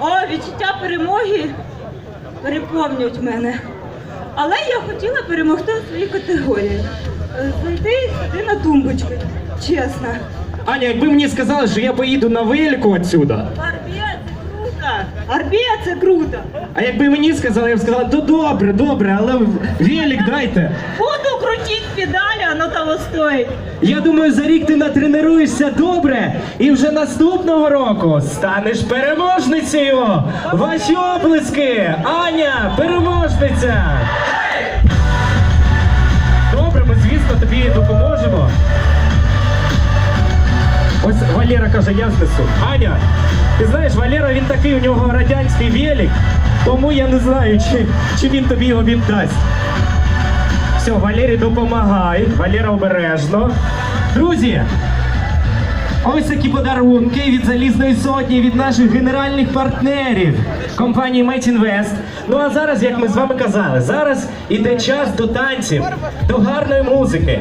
О, відчуття перемоги переповнюють мене. Але я хотіла перемогти у своїй категорії. Зайти сюди на тумбочку. Чесно. Аня, якби мені сказали, що я поїду на велику отсюда, Арбія це круто! Арбія це круто! а якби мені сказали, я б сказала, то добре, добре, але велик дайте. Буду крутити педалі, воно стоїть. Я думаю, за рік ти натренуєшся добре, і вже наступного року станеш переможницею. Ваші оплески! Аня, переможниця! Добре, ми звісно тобі допоможемо. Ось Валера каже, я знесу. Аня, ти знаєш, Валера він такий, у нього радянський велик, тому я не знаю, чи, чи він тобі його віддасть. Все, Валері допомагай. Валера обережно. Друзі, ось такі подарунки від залізної сотні від наших генеральних партнерів компанії Mate Invest. Ну а зараз, як ми з вами казали, зараз іде час до танців, до гарної музики.